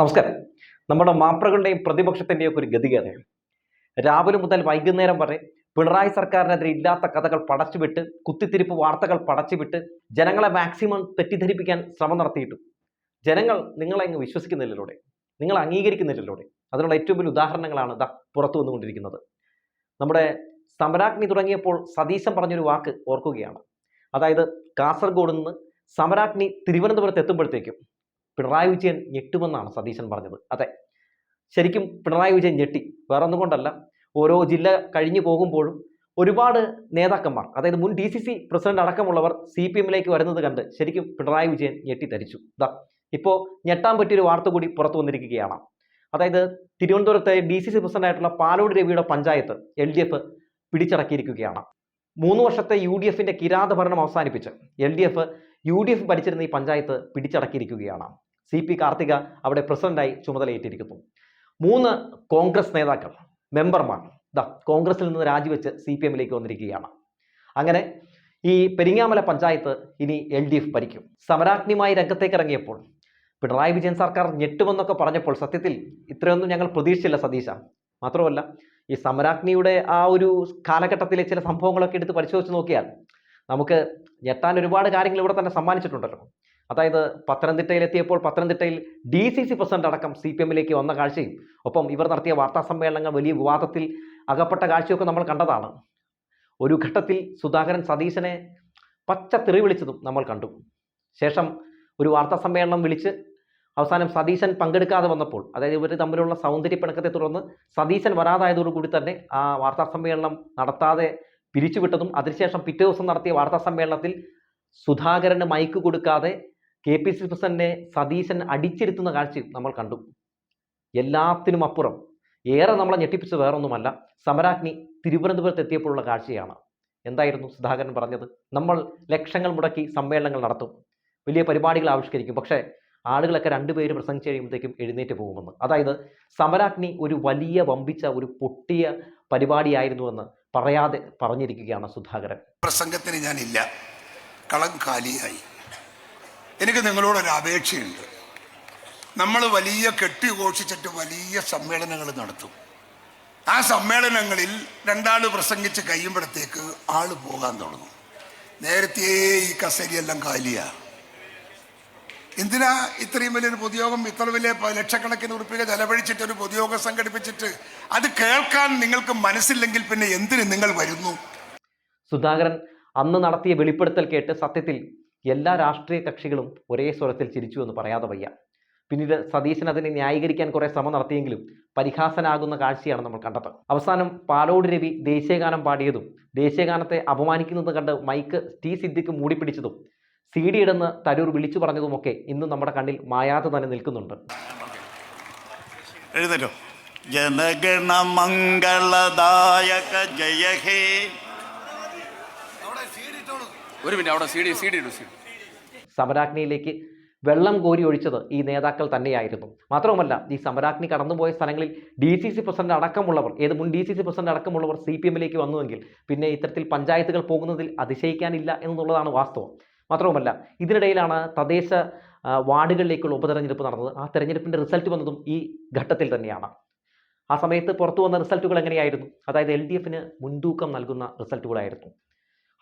നമസ്കാരം. നമ്മുടെ മാപ്രകളുടെയും പ്രതിപക്ഷത്തിന്റെയും ഒക്കെ ഒരു ഗതികേതയാണ് രാവിലെ മുതൽ വൈകുന്നേരം വരെ പിണറായി സർക്കാരിനെതിരെ ഇല്ലാത്ത കഥകൾ പടച്ചുവിട്ട് കുത്തിത്തിരിപ്പ് വാർത്തകൾ പടച്ചുവിട്ട് ജനങ്ങളെ മാക്സിമം തെറ്റിദ്ധരിപ്പിക്കാൻ ശ്രമം നടത്തിയിട്ടു. ജനങ്ങൾ നിങ്ങളെ അങ്ങ് വിശ്വസിക്കുന്നില്ലൂടെ നിങ്ങൾ അംഗീകരിക്കുന്നില്ലൂടെ അതിനുള്ള ഏറ്റവും വലിയ ഉദാഹരണങ്ങളാണ് ഇതാ പുറത്തു വന്നുകൊണ്ടിരിക്കുന്നത്. നമ്മുടെ സമരാഗ്നി തുടങ്ങിയപ്പോൾ സതീശൻ പറഞ്ഞൊരു വാക്ക് ഓർക്കുകയാണ്. അതായത് കാസർഗോഡ് നിന്ന് സമരാഗ്നി തിരുവനന്തപുരത്ത് എത്തുമ്പോഴത്തേക്കും പിണറായി വിജയൻ ഞെട്ടുമെന്നാണ് സതീശൻ പറഞ്ഞത്. അതെ. ശരിക്കും പിണറായി വിജയൻ ഞെട്ടി. വേറെ ഒന്നും കൊണ്ടല്ല. ഓരോ ജില്ല കഴിഞ്ഞു പോകുമ്പോഴും ഒരുപാട് നേതാക്കന്മാർ അതായത് മുൻ ഡി സി സി പ്രസിഡന്റ് അടക്കമുള്ളവർ സി പി എമ്മിലേക്ക് വരുന്നത് കണ്ട് ശരിക്കും പിണറായി വിജയൻ ഞെട്ടിത്തരിച്ചു ഇതാ ഇപ്പോൾ ഞെട്ടാൻ പറ്റിയൊരു വാർത്ത കൂടി പുറത്തു വന്നിരിക്കുകയാണ്. അതായത് തിരുവനന്തപുരത്തെ ഡി സി സി പ്രസിഡന്റായിട്ടുള്ള പാലോട് രവിയുടെ പഞ്ചായത്ത് എൽ ഡി എഫ് പിടിച്ചടക്കിയിരിക്കുകയാണ്. മൂന്ന് വർഷത്തെ യു ഡി എഫിന്റെ കിരാത ഭരണം അവസാനിപ്പിച്ച് L D F U D F ഭരിച്ചിരുന്ന ഈ പഞ്ചായത്ത് പിടിച്ചടക്കിയിരിക്കുകയാണ്. സി പി കാർത്തിക അവിടെ പ്രസിഡന്റായി ചുമതലയേറ്റിരിക്കുന്നു. മൂന്ന് കോൺഗ്രസ് നേതാക്കൾ മെമ്പർമാർ ദാ കോൺഗ്രസിൽ നിന്ന് രാജിവെച്ച് സി പി എമ്മിലേക്ക് വന്നിരിക്കുകയാണ്. അങ്ങനെ ഈ പെരിങ്ങാമല പഞ്ചായത്ത് ഇനി എൽ ഡി എഫ് ഭരിക്കും. സമരാഗ്നിയുമായി രംഗത്തേക്ക് ഇറങ്ങിയപ്പോൾ പിണറായി വിജയൻ സർക്കാർ ഞെട്ടുമെന്നൊക്കെ പറഞ്ഞപ്പോൾ സത്യത്തിൽ ഇത്രയൊന്നും ഞങ്ങൾ പ്രതീക്ഷിച്ചില്ല സതീശ. മാത്രമല്ല ഈ സമരാഗ്നിയുടെ ആ ഒരു കാലഘട്ടത്തിലെ ചില സംഭവങ്ങളൊക്കെ എടുത്ത് പരിശോധിച്ച് നോക്കിയാൽ നമുക്ക് ഞെട്ടാൻ ഒരുപാട് കാര്യങ്ങൾ ഇവിടെ തന്നെ സമ്മാനിച്ചിട്ടുണ്ടല്ലോ. അതായത് പത്തനംതിട്ടയിൽ എത്തിയപ്പോൾ പത്തനംതിട്ടയിൽ ഡി സി സി പ്രസിഡന്റ് അടക്കം സി പി എമ്മിലേക്ക് വന്ന കാഴ്ചയും ഒപ്പം ഇവർ നടത്തിയ വാർത്താ സമ്മേളനങ്ങൾ വലിയ വിവാദത്തിൽ അകപ്പെട്ട കാഴ്ചയൊക്കെ നമ്മൾ കണ്ടതാണ്. ഒരു ഘട്ടത്തിൽ സുധാകരൻ സതീശനെ പച്ച തെറി വിളിച്ചതും നമ്മൾ കണ്ടു. ശേഷം ഒരു വാർത്താ സമ്മേളനം വിളിച്ച് അവസാനം സതീശൻ പങ്കെടുക്കാതെ വന്നപ്പോൾ അതായത് ഇവർ തമ്മിലുള്ള സൗന്ദര്യ പിണക്കത്തെ തുടർന്ന് സതീശൻ വരാതായതോടുകൂടി തന്നെ ആ വാർത്താ സമ്മേളനം നടത്താതെ പിരിച്ചുവിട്ടതും അതിനുശേഷം പിറ്റേ ദിവസം നടത്തിയ വാർത്താ സമ്മേളനത്തിൽ സുധാകരന് മൈക്ക് കൊടുക്കാതെ കെ പി സി പ്രസിഡന്റിനെ സതീശൻ അടിച്ചിരുത്തുന്ന കാഴ്ചയും നമ്മൾ കണ്ടു. എല്ലാത്തിനും അപ്പുറം. ഏറെ നമ്മളെ ഞെട്ടിപ്പിച്ചത് വേറൊന്നുമല്ല. സമരാഗ്നി തിരുവനന്തപുരത്ത് എത്തിയപ്പോഴുള്ള കാഴ്ചയാണ്. എന്തായിരുന്നു സുധാകരൻ പറഞ്ഞത്? നമ്മൾ ലക്ഷങ്ങൾ മുടക്കി സമ്മേളനങ്ങൾ നടത്തും. വലിയ പരിപാടികൾ ആവിഷ്കരിക്കും. പക്ഷേ ആളുകളൊക്കെ രണ്ടുപേര് പ്രസംഗിച്ച് കഴിയുമ്പോഴത്തേക്കും എഴുന്നേറ്റ് പോകുമെന്ന്. അതായത് സമരാഗ്നി ഒരു വലിയ വമ്പിച്ച ഒരു പൊട്ടിയ പരിപാടിയായിരുന്നുവെന്ന് പറയാതെ പറഞ്ഞിരിക്കുകയാണ് സുധാകരൻ. പ്രസംഗത്തിന് ഞാനില്ല. കളം കാലിയായി. എനിക്ക് നിങ്ങളോടൊരു അപേക്ഷയുണ്ട്. നമ്മൾ വലിയ കെട്ടിഘോഷിച്ചിട്ട് വലിയ സമ്മേളനങ്ങൾ നടത്തും. ആ സമ്മേളനങ്ങളിൽ രണ്ടാൾ പ്രസംഗിച്ച് കഴിയുമ്പോഴത്തേക്ക് ആൾ പോകാൻ തുടങ്ങും. നേരത്തെ ഈ കസേരയെല്ലാം കാലിയാ. എന്തിനാ ഇത്രയും വലിയൊരു പൊതുയോഗം ഇത്ര വലിയ ലക്ഷക്കണക്കിന് ഉറുപ്പിക ചെലവഴിച്ചിട്ട് ഒരു പൊതുയോഗം സംഘടിപ്പിച്ചിട്ട്? അത് കേൾക്കാൻ നിങ്ങൾക്ക് മനസ്സില്ലെങ്കിൽ പിന്നെ എന്തിന് നിങ്ങൾ വരുന്നു? സുധാകരൻ അന്ന് നടത്തിയ വെളിപ്പെടുത്തൽ കേട്ട് സത്യത്തിൽ എല്ലാ രാഷ്ട്രീയ കക്ഷികളും ഒരേ സ്വരത്തിൽ ചിരിച്ചു എന്ന് പറയാതെ വയ്യ. പിന്നീട് സതീശൻ അതിനെ ന്യായീകരിക്കാൻ കുറേ ശ്രമം നടത്തിയെങ്കിലും പരിഹാസനാകുന്ന കാഴ്ചയാണ് നമ്മൾ കണ്ടത്. അവസാനം പാലോട് രവി ദേശീയഗാനം പാടിയതും ദേശീയഗാനത്തെ അപമാനിക്കുന്നത് കണ്ട് മൈക്ക് ടി സിദ്ദിഖ് മൂടിപ്പിടിച്ചതും സി ഡി ഇടുന്ന് തരൂർ വിളിച്ചു പറഞ്ഞതുമൊക്കെ ഇന്നും നമ്മുടെ കണ്ണിൽ മായാതെ തന്നെ നിൽക്കുന്നുണ്ട്. എഴുന്നേറ്റോ. ജനഗണ മംഗളദായക ജയ ഹേ. ഒരു മിനിറ്റ് അവിടെ സി ഡി സി ഡി ഇടൂ സി സമരാഗ്നിയിലേക്ക് വെള്ളം കോരി ഒഴിച്ചത് ഈ നേതാക്കൾ തന്നെയായിരുന്നു. മാത്രവുമല്ല ഈ സമരാഗ്നി കടന്നുപോയ സ്ഥലങ്ങളിൽ ഡി സി സി പ്രസിഡന്റ് അടക്കമുള്ളവർ ഏത് മുൻ ഡി സി സി പ്രസിഡന്റ് അടക്കമുള്ളവർ സി പി എമ്മിലേക്ക് വന്നുവെങ്കിൽ പിന്നെ ഇത്തരത്തിൽ പഞ്ചായത്തുകൾ പോകുന്നതിൽ അതിശയിക്കാനില്ല എന്നുള്ളതാണ് വാസ്തവം. മാത്രവുമല്ല ഇതിനിടയിലാണ് തദ്ദേശ വാർഡുകളിലേക്കുള്ള ഉപതെരഞ്ഞെടുപ്പ് നടന്നത്. ആ തെരഞ്ഞെടുപ്പിന്റെ റിസൾട്ട് വന്നതും ഈ ഘട്ടത്തിൽ തന്നെയാണ്. ആ സമയത്ത് പുറത്തു വന്ന റിസൾട്ടുകൾ എങ്ങനെയായിരുന്നു? അതായത് എൽ ഡി എഫിന് മുൻതൂക്കം നൽകുന്ന റിസൾട്ടുകളായിരുന്നു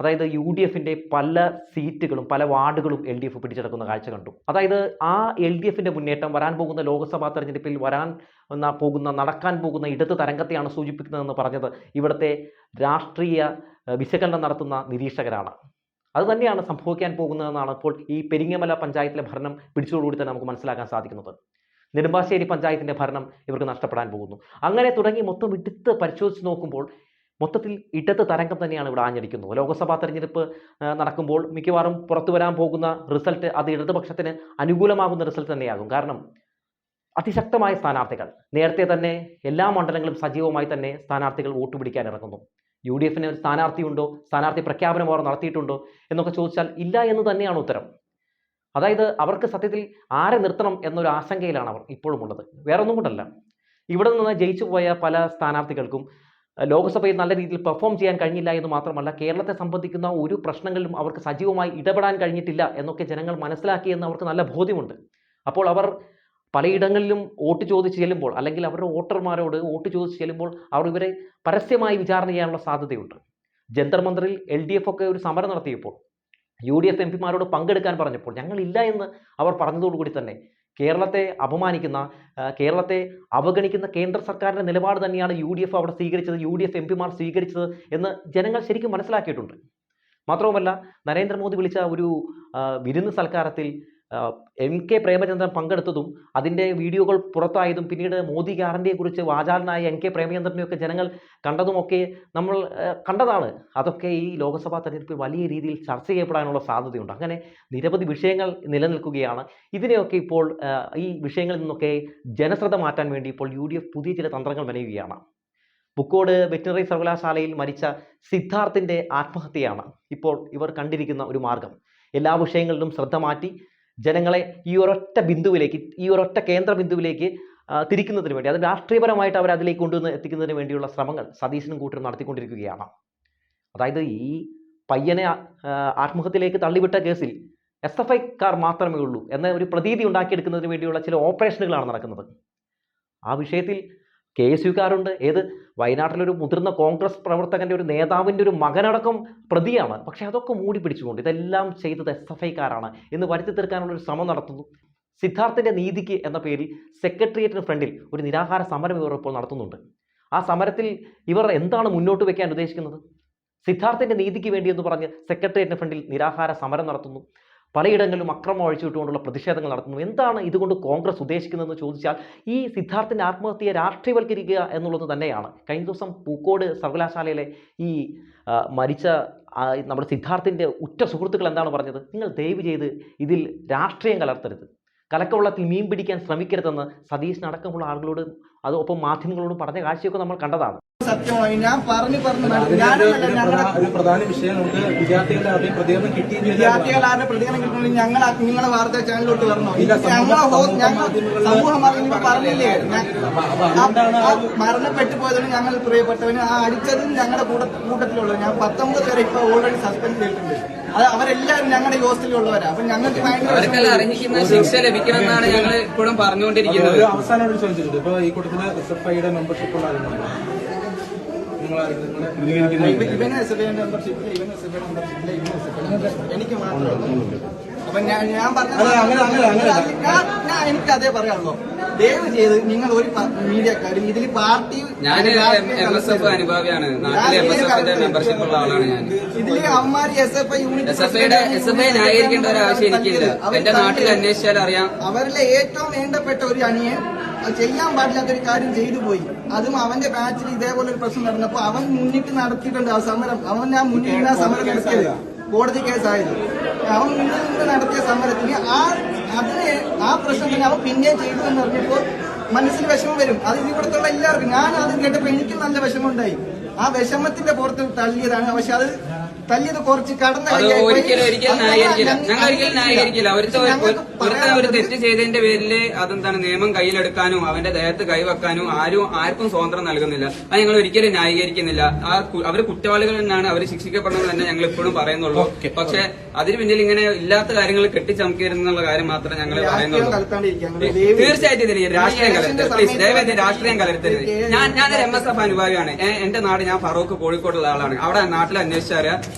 അതായത് യു ഡി എഫിന്റെ പല സീറ്റുകളും പല വാർഡുകളും എൽ ഡി എഫ് പിടിച്ചെടുക്കുന്ന കാഴ്ച കണ്ടു. അതായത് ആ എൽ ഡി എഫിന്റെ മുന്നേറ്റം വരാൻ പോകുന്ന ലോക്സഭാ തെരഞ്ഞെടുപ്പിൽ വരാൻ പോകുന്ന നടക്കാൻ പോകുന്ന ഇടത് തരംഗത്തെയാണ് സൂചിപ്പിക്കുന്നതെന്ന് പറഞ്ഞത് ഇവിടുത്തെ രാഷ്ട്രീയ വിശകലനം നടത്തുന്ന നിരീക്ഷകരാണ്. അത് തന്നെയാണ് സംഭവിക്കാൻ പോകുന്നതെന്നാണ് ഇപ്പോൾ ഈ പെരിങ്ങമല പഞ്ചായത്തിലെ ഭരണം പിടിച്ചതോടുകൂടി തന്നെ നമുക്ക് മനസ്സിലാക്കാൻ സാധിക്കുന്നത്. നെടുമ്പാശ്ശേരി പഞ്ചായത്തിന്റെ ഭരണം ഇവർക്ക് നഷ്ടപ്പെടാൻ പോകുന്നു. അങ്ങനെ തുടങ്ങി മൊത്തം എടുത്ത് പരിശോധിച്ച് നോക്കുമ്പോൾ മൊത്തത്തിൽ ഇടത്ത് തരംഗം തന്നെയാണ് ഇവിടെ ആഞ്ഞടിക്കുന്നത്. ലോക്സഭാ തെരഞ്ഞെടുപ്പ് നടക്കുമ്പോൾ മിക്കവാറും പുറത്തു വരാൻ പോകുന്ന റിസൾട്ട് അത് ഇടതുപക്ഷത്തിന് അനുകൂലമാകുന്ന റിസൾട്ട് തന്നെയാകും. കാരണം അതിശക്തമായ സ്ഥാനാർത്ഥികൾ. നേരത്തെ തന്നെ എല്ലാ മണ്ഡലങ്ങളും സജീവമായി തന്നെ സ്ഥാനാർത്ഥികൾ വോട്ട് പിടിക്കാൻ ഇറങ്ങുന്നു. യു ഡി എഫിന് ഒരു സ്ഥാനാർത്ഥിയുണ്ടോ? സ്ഥാനാർത്ഥി പ്രഖ്യാപനം അവർ നടത്തിയിട്ടുണ്ടോ? എന്നൊക്കെ ചോദിച്ചാൽ ഇല്ല എന്ന് തന്നെയാണ് ഉത്തരം. അതായത് അവർക്ക് സത്യത്തിൽ ആരെ നിർത്തണം എന്നൊരു ആശങ്കയിലാണ് അവർ ഇപ്പോഴും ഉള്ളത്. വേറെ ഒന്നും കൊണ്ടല്ല. ഇവിടെ നിന്ന് ജയിച്ചു പോയ പല സ്ഥാനാർത്ഥികൾക്കും ലോക്സഭയിൽ നല്ല രീതിയിൽ പെർഫോം ചെയ്യാൻ കഴിഞ്ഞില്ല എന്ന് മാത്രമല്ല കേരളത്തെ സംബന്ധിക്കുന്ന ഒരു പ്രശ്നങ്ങളിലും അവർക്ക് സജീവമായി ഇടപെടാൻ കഴിഞ്ഞിട്ടില്ല എന്നൊക്കെ ജനങ്ങൾ മനസ്സിലാക്കിയെന്ന് അവർക്ക് നല്ല ബോധ്യമുണ്ട്. അപ്പോൾ അവർ പലയിടങ്ങളിലും വോട്ട് ചോദിച്ച് ചെല്ലുമ്പോൾ അല്ലെങ്കിൽ അവരുടെ വോട്ടർമാരോട് വോട്ട് ചോദിച്ച് ചെല്ലുമ്പോൾ അവർ ഇവരെ പരസ്യമായി വിചാരണ ചെയ്യാനുള്ള സാധ്യതയുണ്ട്. ജന്തർ മന്ദിറിൽ എൽ ഡി എഫ് ഒക്കെ ഒരു സമരം നടത്തിയപ്പോൾ യു ഡി എഫ് എം പിമാരോട് പങ്കെടുക്കാൻ പറഞ്ഞപ്പോൾ ഞങ്ങളില്ല എന്ന് അവർ പറഞ്ഞതോടുകൂടി തന്നെ കേരളത്തെ അപമാനിക്കുന്ന കേരളത്തെ അവഗണിക്കുന്ന കേന്ദ്ര സർക്കാരിന്റെ നിലപാട് തന്നെയാണ് യു ഡി എഫ് അവിടെ സ്വീകരിച്ചത് യു ഡി എഫ് എം പിമാർ സ്വീകരിച്ചത് എന്ന് ജനങ്ങൾ ശരിക്കും മനസ്സിലാക്കിയിട്ടുണ്ട്. മാത്രവുമല്ല നരേന്ദ്രമോദി വിളിച്ച ഒരു വിരുന്ന് സൽക്കാരത്തിൽ എം കെ പ്രേമചന്ദ്രൻ പങ്കെടുത്തതും അതിന്റെ വീഡിയോകൾ പുറത്തായതും പിന്നീട് മോദി ഗ്യാരണ്ടിയെക്കുറിച്ച് വാചാലനായ എൻ കെ പ്രേമചന്ദ്രനെയൊക്കെ ജനങ്ങൾ കണ്ടതുമൊക്കെ നമ്മൾ കണ്ടതാണ്. അതൊക്കെ ഈ ലോക്സഭാ തെരഞ്ഞെടുപ്പിൽ വലിയ രീതിയിൽ ചർച്ച ചെയ്യപ്പെടാനുള്ള സാധ്യതയുണ്ട്. അങ്ങനെ നിരവധി വിഷയങ്ങൾ നിലനിൽക്കുകയാണ്. ഇതിനെയൊക്കെ ഇപ്പോൾ ഈ വിഷയങ്ങളിൽ നിന്നൊക്കെ ജനശ്രദ്ധ മാറ്റാൻ വേണ്ടി ഇപ്പോൾ യു പുതിയ ചില തന്ത്രങ്ങൾ മെനയുകയാണ്. ബുക്കോട് വെറ്റിനറി സർവകലാശാലയിൽ മരിച്ച സിദ്ധാർത്ഥിന്റെ ആത്മഹത്യയാണ് ഇപ്പോൾ ഇവർ കണ്ടിരിക്കുന്ന ഒരു മാർഗം. എല്ലാ വിഷയങ്ങളിലും ശ്രദ്ധ മാറ്റി ജനങ്ങളെ ഈ ഒരൊറ്റ ബിന്ദുവിലേക്ക് ഈ ഒരൊറ്റ കേന്ദ്ര ബിന്ദുവിലേക്ക് തിരിക്കുന്നതിന് വേണ്ടി അത് രാഷ്ട്രീയപരമായിട്ട് അവർ കൊണ്ടുവന്ന് എത്തിക്കുന്നതിന് വേണ്ടിയുള്ള ശ്രമങ്ങൾ സതീശനും കൂട്ടരും നടത്തിക്കൊണ്ടിരിക്കുകയാണ്. അതായത് ഈ പയ്യനെ ആത്മഹത്യയിലേക്ക് തള്ളിവിട്ട കേസിൽ എസ് എഫ് ഐക്കാർ മാത്രമേ ഉള്ളൂ എന്ന ഒരു പ്രതീതി ഉണ്ടാക്കിയെടുക്കുന്നതിന് വേണ്ടിയുള്ള ചില ഓപ്പറേഷനുകളാണ് നടക്കുന്നത്. ആ വിഷയത്തിൽ കെ എസ് യുക്കാരുണ്ട്. ഏത്? വയനാട്ടിലൊരു മുതിർന്ന കോൺഗ്രസ് പ്രവർത്തകന്റെ ഒരു നേതാവിന്റെ ഒരു മകനടക്കം പ്രതിയാണ്. പക്ഷേ അതൊക്കെ മൂടി പിടിച്ചുകൊണ്ട് ഇതെല്ലാം ചെയ്തത് എസ് എഫ് ഐക്കാരാണ് എന്ന് വരുത്തി തീർക്കാനുള്ള ഒരു ശ്രമം നടത്തുന്നു. സിദ്ധാർത്ഥിന്റെ നീതിക്ക് എന്ന പേരിൽ സെക്രട്ടേറിയറ്റിന് ഫ്രണ്ടിൽ ഒരു നിരാഹാര സമരം ഇവർ ഇപ്പോൾ നടത്തുന്നുണ്ട്. ആ സമരത്തിൽ ഇവർ എന്താണ് മുന്നോട്ട് വയ്ക്കാൻ ഉദ്ദേശിക്കുന്നത്? സിദ്ധാർത്ഥിന്റെ നീതിക്ക് വേണ്ടി എന്ന് പറഞ്ഞ് സെക്രട്ടേറിയറ്റിന് ഫ്രണ്ടിൽ നിരാഹാര സമരം നടത്തുന്നു. പലയിടങ്ങളിലും അക്രമം അഴിച്ചുവിട്ടുകൊണ്ടുള്ള പ്രതിഷേധങ്ങൾ നടത്തുന്നു. എന്താണ് ഇതുകൊണ്ട് കോൺഗ്രസ് ഉദ്ദേശിക്കുന്നതെന്ന് ചോദിച്ചാൽ ഈ സിദ്ധാർത്ഥിന്റെ ആത്മഹത്യയെ രാഷ്ട്രീയവൽക്കരിക്കുക എന്നുള്ളത് തന്നെയാണ്. കഴിഞ്ഞ ദിവസം പൂക്കോട് സർവകലാശാലയിലെ ഈ മരിച്ച നമ്മുടെ സിദ്ധാർത്ഥിന്റെ ഉറ്റ സുഹൃത്തുക്കൾ എന്താണ് പറഞ്ഞത്? നിങ്ങൾ ദയവ് ചെയ്ത് ഇതിൽ രാഷ്ട്രീയം കലർത്തരുത്. കലക്കവെള്ളത്തിൽ മീൻ പിടിക്കാൻ ശ്രമിക്കരുതെന്ന് സതീഷിനടക്കമുള്ള ആളുകളോട് അത് ഒപ്പം മാധ്യമങ്ങളോടും പറഞ്ഞ കാഴ്ചയൊക്കെ നമ്മൾ കണ്ടതാണ്. സത്യമായി ഞാൻ പറഞ്ഞു പറഞ്ഞു ഒരു ഞങ്ങളുടെ പ്രധാന വിഷയം നമുക്ക് വിദ്യാർത്ഥികളുടെ ആരുടെയും പ്രതികരണം കിട്ടി വിദ്യാർത്ഥികളുടെ പ്രതികരണം കിട്ടുന്നത് ഞങ്ങൾ നിങ്ങളെ വാർത്താ ചാനലിലോട്ട് വരണോ? ഞങ്ങളെ സമൂഹ ഞങ്ങൾ മാധ്യമങ്ങളിൽ സമൂഹ മാധ്യമങ്ങൾ പറഞ്ഞില്ലേ? മരണപ്പെട്ടു പോയതിന് ഞങ്ങൾ പ്രിയപ്പെട്ടവന് ആ അടിച്ചതും ഞങ്ങളുടെ കൂടെ കൂട്ടത്തിലുള്ളത് ഞാൻ പത്തൊമ്പത് പേരെ ഇപ്പൊ ഓൾറെഡി സസ്പെൻഡ് ചെയ്തിട്ടുണ്ട്. അത് അവരെല്ലാവരും ഞങ്ങളുടെ ഈ ഹോസ്റ്റലിലുള്ളവരാ. അപ്പൊ ഞങ്ങൾക്ക് ഭയങ്കര അവർക്കെല്ലാം. അർഹിക്കുന്ന ശിക്ഷ ലഭിക്കണമെന്നാണ് ഞങ്ങൾ ഇപ്പോഴും പറഞ്ഞുകൊണ്ടിരിക്കുന്നത്. ഒരു അവസാനം ഒരു ചോദിച്ചിട്ടുണ്ട് ഇപ്പൊ ഈ കൂട്ടത്തിൽ എസ് ഐയുടെ മെമ്പർഷിപ്പ് ഉള്ള നിങ്ങൾ നിങ്ങളെ പ്രതികരിക്കുന്നില്ല ഇവ- ഇവന് എസ് എഫ് ഐ മെമ്പർഷിപ്പില്ല ഇവന് എസ് എഫ് ഐ മെമ്പർഷിപ്പില്ല ഇവന് എസ് എഫ് ഐ മെമ്പർഷിപ്പ് എനിക്ക് മാത്രമേ അപ്പൊ ഞാൻ ഞാൻ പറഞ്ഞ അല്ല, അങ്ങനെ- അങ്ങനെ- അങ്ങനെ- ഞാൻ ഞാൻ എനിക്ക് അതേ പറയാനുള്ളൂ. ദയവ് ചെയ്ത് നിങ്ങൾ ഒരു മീഡിയക്കാരും ഇതിൽ പാർട്ടി ഞാൻ എം എസ് എഫ് അനുഭാവിയാണ്. നാട്ടിലെ എം എസ് എഫിന്റെ മെമ്പർഷിപ്പ് ഉള്ള ആളാണ് ഞാൻ. ഇതിൽ അമ്മാരി S F I unit S F ഐയുടെ എസ് എഫ് ഐ ന്യായീകരിക്കേണ്ട ഒരു ആവശ്യം എനിക്കില്ല. എന്റെ നാട്ടിൽ അന്വേഷിച്ചാൽ അറിയാം. അവരിലെ ഏറ്റവും വേണ്ടപ്പെട്ട ഒരു അണിയൻ അത് ചെയ്യാൻ പാടില്ലാത്ത ഒരു കാര്യം ചെയ്തു പോയി. അതും അവന്റെ ബാച്ചിൽ ഇതേപോലെ ഒരു പ്രശ്നം നടന്നപ്പോ അവൻ മുന്നിട്ട് നടത്തിയിട്ടുണ്ട് ആ സമരം. അവൻ ആ മുന്നിൽ നിന്ന് ആ സമരം നടത്തിയത്. കോടതി കേസായത് അവൻ നിന്ന് നടത്തിയ സമരത്തിന് ആ അതിന് ആ പ്രശ്നം തന്നെ അവൻ പിന്നെയും ചെയ്തു എന്ന് പറഞ്ഞപ്പോൾ മനസ്സിൽ വിഷമം വരും. അത് ഇവിടുത്തുള്ള എല്ലാവർക്കും. ഞാൻ ആദ്യം കേട്ടപ്പോൾ എനിക്ക് നല്ല വിഷമമുണ്ടായി. ആ വിഷമത്തിന്റെ പുറത്ത് തള്ളിയതാണ്. പക്ഷെ അത് തല്ലിയത് കുറച്ച് കടന്ന. ഒരിക്കലും ഒരിക്കലും ന്യായീകരിക്കില്ല. ഞങ്ങൾ- ഞങ്ങൾ ഒരിക്കലും ന്യായീകരിക്കില്ല. ഒരുത്ത ഒരുത്ത ഒരു തെറ്റ് ചെയ്തതിന്റെ പേരിൽ അതെന്താണ്? നിയമം കയ്യിലെടുക്കാനും അവന്റെ ദേഹത്ത് കൈവെക്കാനും ആരും ആർക്കും സ്വാതന്ത്ര്യം നൽകുന്നില്ല. അത് ഞങ്ങൾ ഒരിക്കലും ന്യായീകരിക്കുന്നില്ല. ആ അവർ അവർ കുറ്റവാളികൾ തന്നെയാണ് അവർ ശിക്ഷിക്കപ്പെടണമെന്ന് തന്നെ ഞങ്ങൾ ഇപ്പോഴും പറയുന്നുള്ളൂ. പക്ഷെ അതിന് പിന്നിൽ ഇങ്ങനെ ഇല്ലാത്ത കാര്യങ്ങൾ കെട്ടിച്ചമക്കരുന്നുള്ള കാര്യം മാത്രമേ ഞങ്ങൾ പറയുന്നുള്ളൂ. തീർച്ചയായിട്ടും ഇതിന് രാഷ്ട്രീയം കലർത്തരുത്. പ്ലീസ് ദയവേത് രാഷ്ട്രീയം കലർത്തരുത്. ഞാൻ ഞാനൊരു എം എസ് എഫ് അനുഭാവിയാണ്. എന്റെ നാട് ഞാൻ ഫറൂഖ് കോഴിക്കോടുള്ള ആളാണ്. അവിടെ നാട്ടിൽ അന്വേഷിച്ചറിയാം.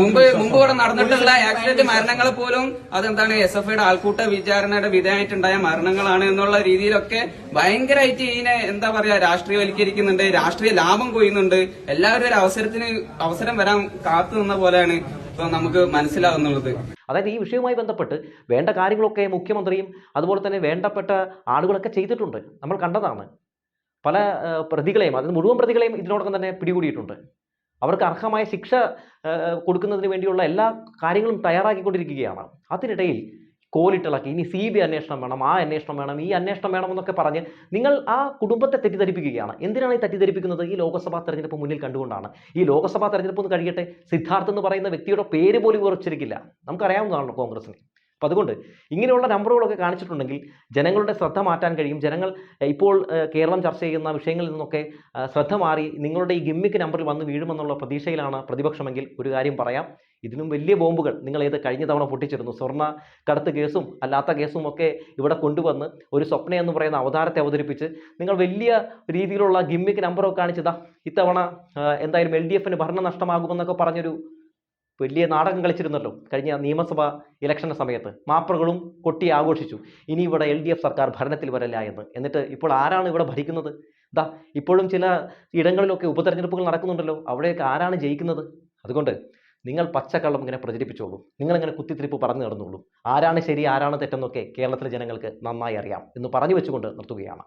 മുമ്പ്. മുമ്പ് ഇവിടെ നടന്നിട്ടുള്ള ആക്സിഡന്റ് മരണങ്ങൾ പോലും അതെന്താണ് എസ് എഫ് ഐയുടെ ആൾക്കൂട്ട വിചാരണയുടെ വിധേയമായിട്ടുണ്ടായ മരണങ്ങളാണ് എന്നുള്ള രീതിയിലൊക്കെ ഭയങ്കരമായിട്ട് ഇതിനെ എന്താ പറയാ രാഷ്ട്രീയവൽക്കരിക്കുന്നുണ്ട് രാഷ്ട്രീയ ലാഭം കൊയ്യുന്നുണ്ട്. എല്ലാവരും ഒരു അവസരത്തിന് അവസരം വരാൻ കാത്തു നിന്ന പോലെയാണ് ഇപ്പൊ നമുക്ക് മനസ്സിലാകുന്നുള്ളത് അതായത് ഈ വിഷയവുമായി ബന്ധപ്പെട്ട് വേണ്ട കാര്യങ്ങളൊക്കെ മുഖ്യമന്ത്രിയും അതുപോലെ തന്നെ വേണ്ടപ്പെട്ട ആളുകളൊക്കെ ചെയ്തിട്ടുണ്ട്. നമ്മൾ കണ്ടതാണ്. പല പ്രതികളെയും അതായത് മുഴുവൻ പ്രതികളെയും ഇതിനോടൊപ്പം തന്നെ പിടികൂടിയിട്ടുണ്ട്. അവർക്ക് അർഹമായ ശിക്ഷ കൊടുക്കുന്നതിന് വേണ്ടിയുള്ള എല്ലാ കാര്യങ്ങളും തയ്യാറാക്കിക്കൊണ്ടിരിക്കുകയാണ്. അതിനിടയിൽ കോലിട്ടിളക്കി ഇനി സി ബി അന്വേഷണം വേണം ആ അന്വേഷണം വേണം ഈ അന്വേഷണം വേണം എന്നൊക്കെ പറഞ്ഞ് നിങ്ങൾ ആ കുടുംബത്തെ തെറ്റിദ്ധരിപ്പിക്കുകയാണ്. എന്തിനാണ് ഈ തെറ്റിദ്ധരിപ്പിക്കുന്നത്? ഈ ലോക്സഭാ തെരഞ്ഞെടുപ്പ് മുന്നിൽ കണ്ടുകൊണ്ടാണ്. ഈ ലോക്സഭാ തെരഞ്ഞെടുപ്പ് ഒന്ന് കഴിയട്ടെ. സിദ്ധാർത്ഥ് എന്ന് പറയുന്ന വ്യക്തിയുടെ പേര് പോലും വിവരിച്ചിരിക്കില്ല. നമുക്കറിയാവുന്നതാണല്ലോ കോൺഗ്രസിന് അപ്പം അതുകൊണ്ട് ഇങ്ങനെയുള്ള നമ്പറുകളൊക്കെ കാണിച്ചിട്ടുണ്ടെങ്കിൽ ജനങ്ങളുടെ ശ്രദ്ധ മാറ്റാൻ കഴിയും. ജനങ്ങൾ ഇപ്പോൾ കേരളം ചർച്ച ചെയ്യുന്ന വിഷയങ്ങളിൽ നിന്നൊക്കെ ശ്രദ്ധ മാറി നിങ്ങളുടെ ഈ ഗിമ്മിക്ക് നമ്പറിൽ വന്ന് വീഴുമെന്നുള്ള പ്രതീക്ഷയിലാണ് പ്രതിപക്ഷമെങ്കിൽ ഒരു കാര്യം പറയാം. ഇതിനും വലിയ ബോംബുകൾ നിങ്ങൾ ഏത് കഴിഞ്ഞ തവണ പൊട്ടിച്ചിരുന്നു. സ്വർണ കടത്ത് കേസും അല്ലാത്ത കേസും ഒക്കെ ഇവിടെ കൊണ്ടുവന്ന് ഒരു സ്വപ്ന എന്ന് പറയുന്ന അവതാരത്തെ അവതരിപ്പിച്ച് നിങ്ങൾ വലിയ രീതിയിലുള്ള ഗിമ്മിക്ക് നമ്പറൊക്കെ കാണിച്ചതാ ഇത്തവണ എന്തായാലും എൽ ഡി എഫിന് ഭരണനഷ്ടമാകുമെന്നൊക്കെ പറഞ്ഞൊരു വലിയ നാടകം കളിച്ചിരുന്നല്ലോ കഴിഞ്ഞ നിയമസഭ ഇലക്ഷന്റെ സമയത്ത്. മാപ്പറുകളും കൊട്ടി ആഘോഷിച്ചു. ഇനി ഇവിടെ എൽ ഡി എഫ് സർക്കാർ ഭരണത്തിൽ വരല്ല എന്ന്. എന്നിട്ട് ഇപ്പോൾ ആരാണ് ഇവിടെ ഭരിക്കുന്നത്? ദാ ഇപ്പോഴും ചില ഇടങ്ങളിലൊക്കെ ഉപതെരഞ്ഞെടുപ്പുകൾ നടക്കുന്നുണ്ടല്ലോ. അവിടെയൊക്കെ ആരാണ് ജയിക്കുന്നത്? അതുകൊണ്ട് നിങ്ങൾ പച്ചക്കള്ളം ഇങ്ങനെ പ്രചരിപ്പിച്ചോളൂ. നിങ്ങളിങ്ങനെ കുത്തിത്തിരിപ്പ് പറഞ്ഞു നടന്നുള്ളൂ ആരാണ് ശരി ആരാണ് തെറ്റെന്നൊക്കെ കേരളത്തിലെ ജനങ്ങൾക്ക് നന്നായി അറിയാം എന്ന് പറഞ്ഞു വെച്ചുകൊണ്ട് നിർത്തുകയാണ്.